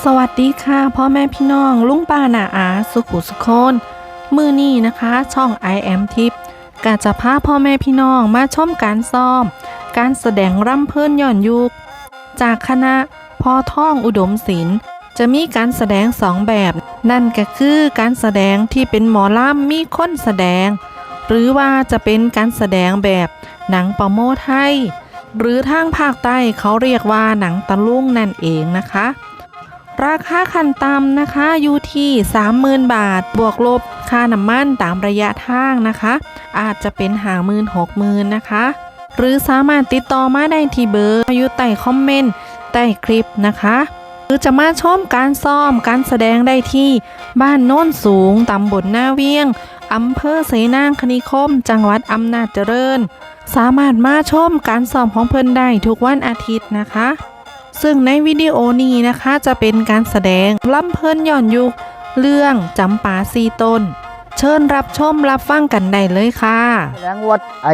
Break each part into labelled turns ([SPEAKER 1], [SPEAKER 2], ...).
[SPEAKER 1] สวัสดีค่ะพ่อแม่พี่น้อง ลุงป้านาอาสุขุสุคน มือนี้นะคะ ช่อง I am Tip กาจะพาพ่อแม่พี่น้องมาชมการซ้อม การแสดงร่ำเพิ่นย่อนยุคจากคณะพอท่องอุดมศิลป์จะมีการแสดงสองแบบ นั่นก็คือการแสดงที่เป็นหมอล่ำมีคนแสดง หรือว่าจะเป็นการแสดงแบบหนังปรโมไทย หรือทางภาคใต้เขาเรียกว่าหนังตะลุ่งนั่นเองนะคะ ราคาขั้นต่ำนะคะอยู่ที่ 30,000 บาท บวกลบค่าน้ำมันตามระยะทางนะคะ อาจจะเป็นหาหมื่นหกหมื่นนะคะ หรือสามารถติดต่อมาได้ที่เบอร์อยู่ใต้คอมเมนต์ใต้คลิปนะคะหรือจะมาชมการซ้อมการแสดงได้ที่บ้านโน้นสูงตำบลหน้าเวียงอำเภอเสนางคณิคม จังหวัดอำนาจเจริญ สามารถมาชมการซ้อมของเพิ่นได้ทุกวันอาทิตย์นะคะ ซึ่งในวิดีโอนี้นะคะจะเป็นการแสดงล่ำเพิ่นย้อนยุค เรื่องจำปาซีต้น เชิญรับชมรับฟังกันได้เลยค่ะ
[SPEAKER 2] แสดงวัดไอ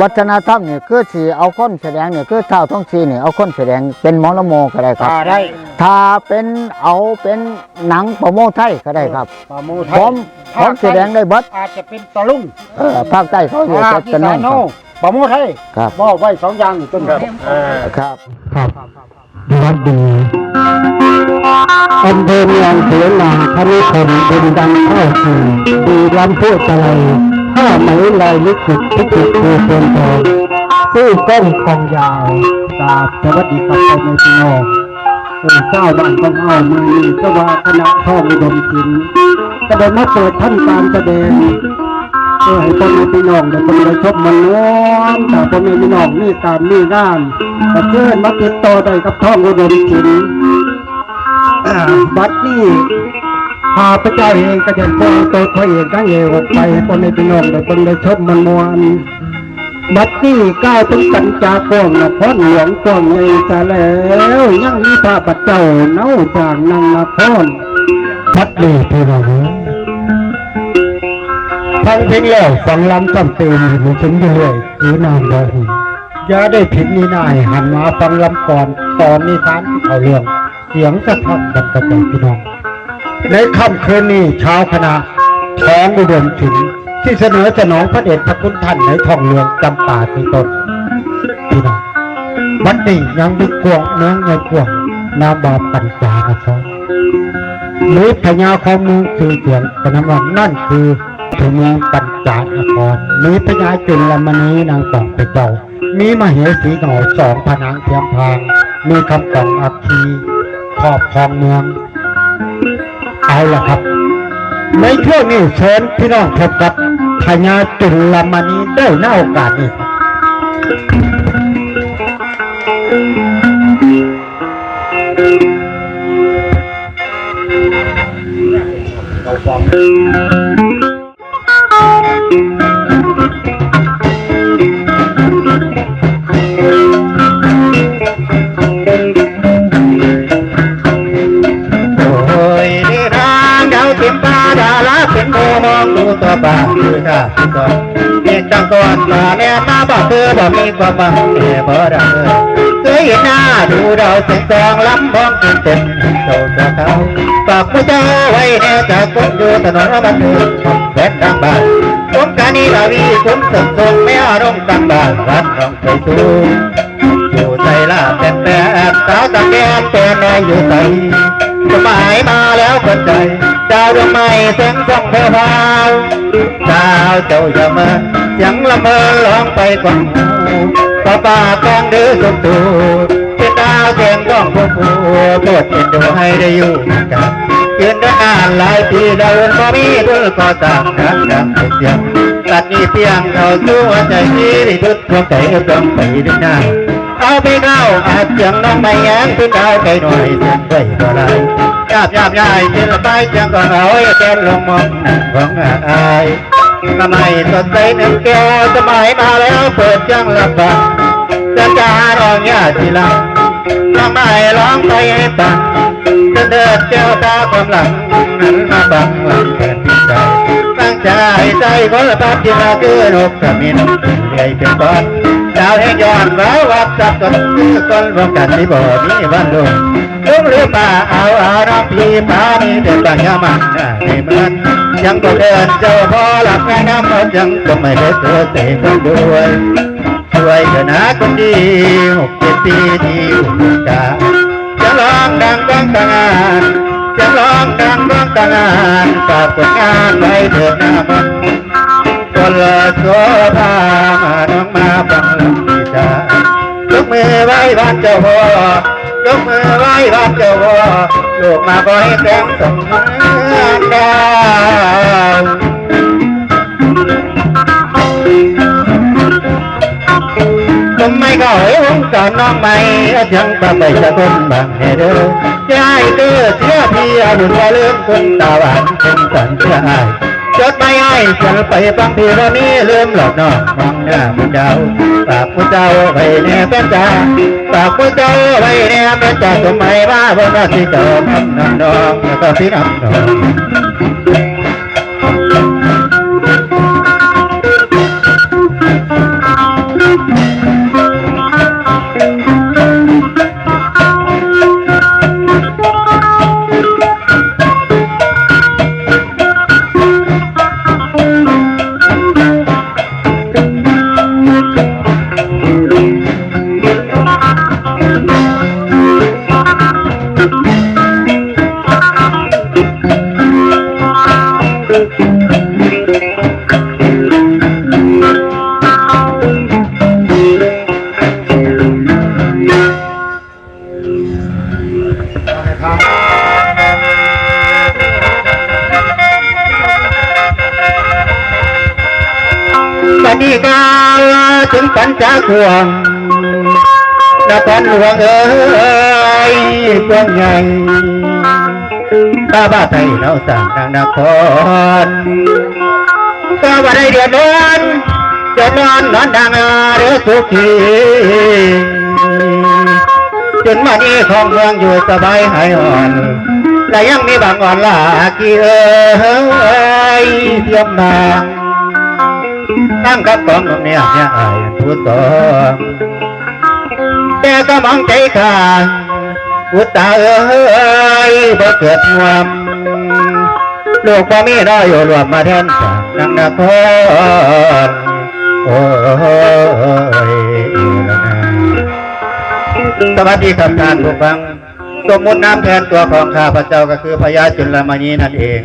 [SPEAKER 2] วัฒนธรรมเนี่ยคือสีเอาคนแสดงเนี่ยคือเท่าท้องสีเนี่ยเอาคนแสดงเป็นหมอลำโมก็ได้ครับ
[SPEAKER 3] อ่าได้
[SPEAKER 2] ถ้าเป็นเอาเป็นหนังโปรโมไทยก็ได้ครับ
[SPEAKER 3] ปลาโมไท
[SPEAKER 2] พร้
[SPEAKER 3] ย
[SPEAKER 2] อมพร้อมแสดงได้เบัด
[SPEAKER 3] อาจจะเป็นตะลุง
[SPEAKER 2] เออภาคใต้เขาเรียก
[SPEAKER 3] ภา
[SPEAKER 2] ว่า
[SPEAKER 3] คอี
[SPEAKER 2] ตะน
[SPEAKER 3] สางน
[SPEAKER 2] ค
[SPEAKER 3] โน
[SPEAKER 2] รับ
[SPEAKER 3] ปลาโมไทย
[SPEAKER 2] ครับ
[SPEAKER 3] บอกไว้สองอย่างอยู่ต้นครับ
[SPEAKER 2] ครับ
[SPEAKER 4] ครับวัดดีอำเภอเมืองเสนาคณิคมบุญดังเข้าสู่ดีลำพูดอะไรผ้าไหมลายลิขิตพิจิตรภูเพียนทองซื้อก้องทองยาวตาสวัสดีกับพ่อแม่พี่น้องเออเจ้าบ้านต้องเอามือนี้สว่าคณะท่องอุดมศิลป์ก็ได้มาเปิดท่านการแสดงเพื่อให้พ่อแม่พี่น้องได้คนได้ชมมันน้อมแต่พ่อแม่พี่น้องนี่การนี่งานก็เชิญมาติดต่อได้กับท่องอุดมศิลป์อ่าบัดนี้ข้าพระเจ้าเองก็จะปล่อยตัวเขาเองทั้งเองออกไปพ่อแม่พี่น้องได้คนได้ชมมันมวนบัดนี้ก้าวถึงกันจาก้องนครหลวงกองใหญ่ซะแล้วยังมีพระปัจเจ้าเน่าจางนางนครพัดดีพี่น้อง เอ้ยฟังเพลงแล้วฟังลำซ้ำเติมอยู่ฉันอยู่เรื่อยคือนางบอหีอย่าได้ผิดนี่นายหันมาฟังลำก่อนตอนนี้ทานเอาเรื่อง เสียงสะท้อนกันกระจายพี่น้อง ในค่ำคืนนี้ชาวคณะท้องอุดมถึงที่เสนอสนองพระเดชพระคุณท่านในทองเรืองจำป่าสีตนพี่น้องวันนี้ยังมีกวงเนื้อเงินกวงนาบาปัญจานะครับหรือพญาของเมืองสื่อเสียงเป็นน้ำว่านั่นคือ ถึงเมืองปัญจานคร มีพญาจุลมณีนางสองเป็นเจ้า มีมเหสีเหงาสองผนังเทียมพาง มีคำกล่องอัคคีครอบครองเมือง เอาละครับ ในช่วงนี้เชิญพี่น้องพบกับพญาจุลมณีได้ในโอกาสนี้ครับ
[SPEAKER 3] โองดูตัวบ้าคือข้าที่ก่อนเด็กจังก่อนมาแน่มาบอกเธอบอกมีความบังเน่บ่ได้เลยเคยเห็นหน้าดูเราเสียงกองลำบ้องกินเต็มโตจะเขาฝากผู้เจ้าไว้แน่จากคนอยู่ถนนบันเทิงแวดดังบ้านสงการนี้เราวีคุณสมทรงไม่อารมณ์กลางบ้านรัดรองใจสูงอยู่ใจลาแต่แต่สาวตะแกนแต่แน่อยู่ใสสมัยมาแล้วคนใจ ดาวดวงใหม่เสียงส่องเพลพาวดาวเจ้าอย่ามาเสียงละเมอร้องไปกว่างหูป้าป่าแกงดื้อสุดตูเป็นดาวเสียงก้องผู้ผู้โปรดเอ็นดูให้ได้อยู่กันยืนได้นานหลายปีดาวเรือนบ่มีด้วยก็ต่างกันดังเสียงตัดนี้เพียงเขาสู้หัวใจที่ได้ทุดดวงใจก็ต้องไปได้หน้าเอาไปเข้าอาจเสียงน้า วไปหน่อยเสียงไว้ก็ไรยาบยาบยายเสียงละไปเสียงก็เอาอย่าแกนลงมองหนังของอายทำไมสดใสหนึ่งแก้วสมัยมาแล้ว เปิดจังละบังจะจาร้องย้องไปให้ฟังจะเดินเจ้าตาความหลังนั้นมาบังหลังเกินที่ใจตั้งใจใจคนละปัดที่มาคือนกกระมินเรื่อยเป็นก้อนดาวแห่งย้อนว้าวับจับกับคือคนรวมกันที่บ่มีวันลงลุงหรือป่าเอาอารักพี่ปานี่เดินบางยามันในเมืองยังก็เดินเจ้าพอหลับแม่น้ำมันยังก็ไม่ได้เจอเตะกันด้วยช่วยเถอะนะคนดีหกเจ็ดปีที่อุตส่าห์จะร้องดังบ้างต่างานจะร้องดังบ้างต่างานฝากผลงานไว้เถิดนะมันคนละโสภา มือไหว้บ้านเจ้าพ่อยกมือไหว้บ้านเจ้าพ่อลูกมาก็ให้แกงสมเมืองดาวทำไมก็เอ๋งก่อนน้องไม่ยังตาไปจะต้นบางแห่เหตุยายเกิดเสียพี่อนุว่าลืมคนตาหวานเป็นเสัญชาติ จดไม่ให้ฉันไปฟังทีวันนี้ลืมหลอกน้องมองหน้ามันเจ้าฝากผู้เจ้าไว้เนี่ยเป็นจ้าฝากผู้เจ้าไว้เนี่ยเป็นจ้าสมัยว่าบนว่าที่เจ้าทำน้องน้องแล้วก็พี่น้อง ถึงปัญจควงนครหลวงเอ้ยกว้างใหญ่ตาบ้าไทยเราสร้างนางนครก็ว่าได้เดือดร้อนเดือดร้อนนอนดังเรือสุขีจนมานี้ของเมืองอยู่สบายหายอ่อนและยังมีบางอ่อนลากี่เอ้ยเทียมบาง ตั้งกับกองนมเนี่ยเนี่ยอายผู้ตองแต่ก็มองใจข้างอุตตาเอ้ยบ่เกิดงวมลูกพ่อมีน้อยอยู่รวมมาแทนสางนางนครโอ้ยละนาสวัสดีครับท่านผู้ฟังสมมุติน้ำแทนตัวของข้าพเจ้าก็คือพญาจุลมณีนั่นเอง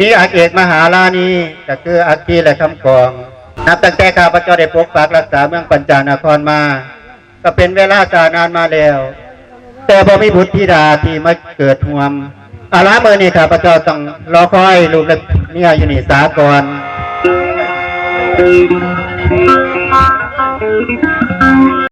[SPEAKER 3] มีอาเอกมหาลานีก็คืออาคีและคำกอง นับตั้งแต่ข้าพเจ้าได้ปกปักรักษาเมืองปัญจานครมา ก็เป็นเวลาจานานมาแล้ว แต่บ่มีบุตรธิดาที่มาเกิดห่วมอาลาเมื่อนี้ข้าพเจ้าต้องรอคอยลูกและเมียอยู่นี่สากอน